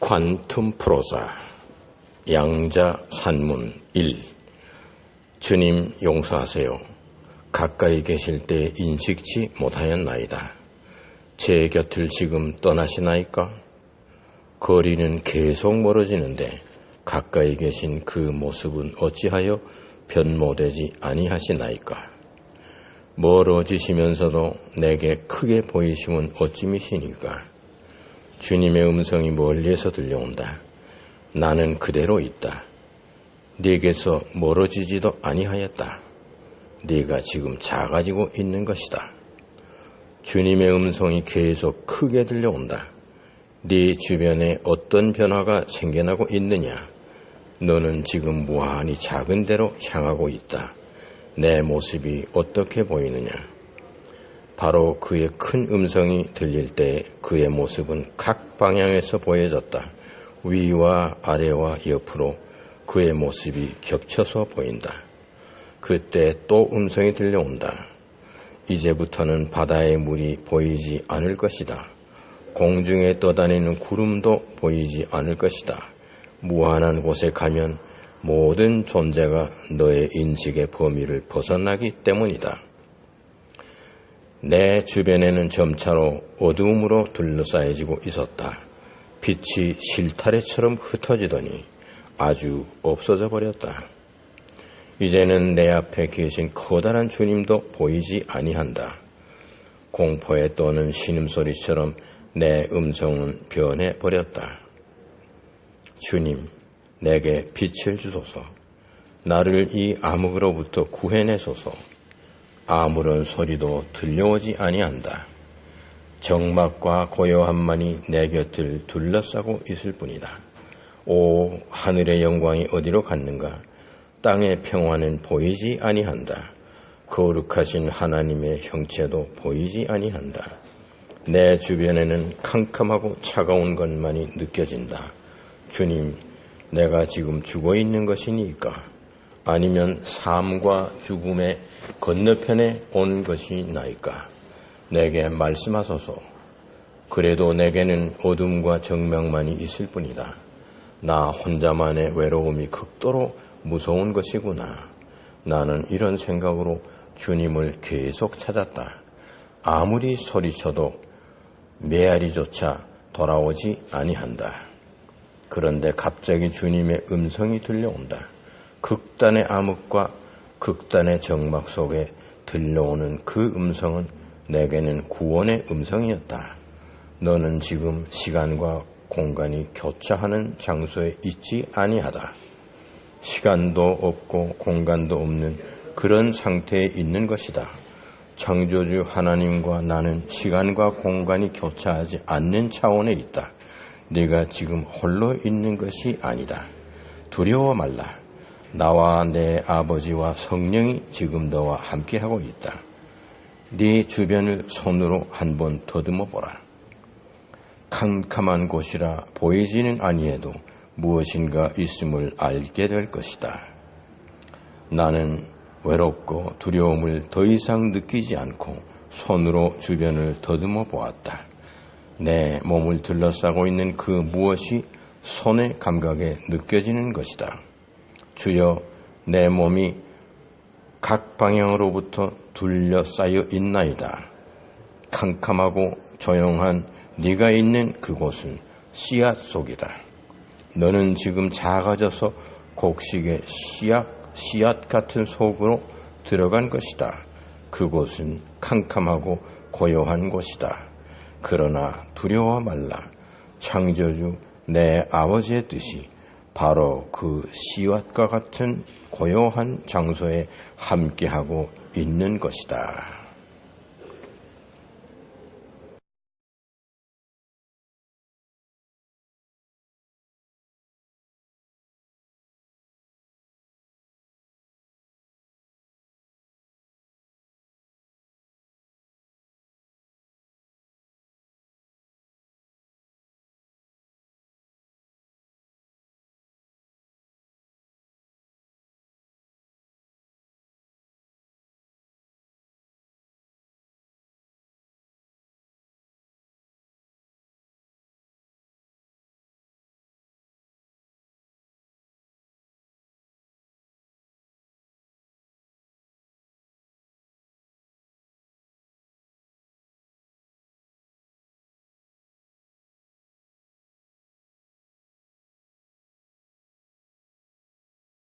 퀀툼 프로사 양자 산문 1 주님 용서하세요. 가까이 계실 때 인식치 못하였나이다. 제 곁을 지금 떠나시나이까? 거리는 계속 멀어지는데 가까이 계신 그 모습은 어찌하여 변모되지 아니하시나이까? 멀어지시면서도 내게 크게 보이심은 어찌미시니까? 주님의 음성이 멀리에서 들려온다. 나는 그대로 있다. 네게서 멀어지지도 아니하였다. 네가 지금 작아지고 있는 것이다. 주님의 음성이 계속 크게 들려온다. 네 주변에 어떤 변화가 생겨나고 있느냐? 너는 지금 무한히 작은 데로 향하고 있다. 내 모습이 어떻게 보이느냐? 바로 그의 큰 음성이 들릴 때 그의 모습은 각 방향에서 보여졌다. 위와 아래와 옆으로 그의 모습이 겹쳐서 보인다. 그때 또 음성이 들려온다. 이제부터는 바다의 물이 보이지 않을 것이다. 공중에 떠다니는 구름도 보이지 않을 것이다. 무한한 곳에 가면 모든 존재가 너의 인식의 범위를 벗어나기 때문이다. 내 주변에는 점차로 어두움으로 둘러싸여지고 있었다. 빛이 실타래처럼 흩어지더니 아주 없어져 버렸다. 이제는 내 앞에 계신 커다란 주님도 보이지 아니한다. 공포에 떠는 신음소리처럼 내 음성은 변해 버렸다. 주님, 내게 빛을 주소서. 나를 이 암흑으로부터 구해내소서. 아무런 소리도 들려오지 아니한다. 정막과 고요함만이 내 곁을 둘러싸고 있을 뿐이다. 오 하늘의 영광이 어디로 갔는가? 땅의 평화는 보이지 아니한다. 거룩하신 하나님의 형체도 보이지 아니한다. 내 주변에는 캄캄하고 차가운 것만이 느껴진다. 주님, 내가 지금 죽어 있는 것이니까? 아니면 삶과 죽음의 건너편에 온 것이 나이까? 내게 말씀하소서. 그래도 내게는 어둠과 정명만이 있을 뿐이다. 나 혼자만의 외로움이 극도로 무서운 것이구나. 나는 이런 생각으로 주님을 계속 찾았다. 아무리 소리쳐도 메아리조차 돌아오지 아니한다. 그런데 갑자기 주님의 음성이 들려온다. 극단의 암흑과 극단의 정막 속에 들려오는 그 음성은 내게는 구원의 음성이었다. 너는 지금 시간과 공간이 교차하는 장소에 있지 아니하다. 시간도 없고 공간도 없는 그런 상태에 있는 것이다. 창조주 하나님과 나는 시간과 공간이 교차하지 않는 차원에 있다. 네가 지금 홀로 있는 것이 아니다. 두려워 말라. 나와 내 아버지와 성령이 지금 너와 함께하고 있다. 네 주변을 손으로 한 번 더듬어 보라. 캄캄한 곳이라 보이지는 아니해도 무엇인가 있음을 알게 될 것이다. 나는 외롭고 두려움을 더 이상 느끼지 않고 손으로 주변을 더듬어 보았다. 내 몸을 둘러싸고 있는 그 무엇이 손의 감각에 느껴지는 것이다. 주여 내 몸이 각 방향으로부터 둘러싸여 있나이다. 캄캄하고 조용한 네가 있는 그곳은 씨앗 속이다. 너는 지금 작아져서 곡식의 씨앗, 씨앗 같은 속으로 들어간 것이다. 그곳은 캄캄하고 고요한 곳이다. 그러나 두려워 말라. 창조주 내 아버지의 뜻이 바로 그 씨앗과 같은 고요한 장소에 함께하고 있는 것이다.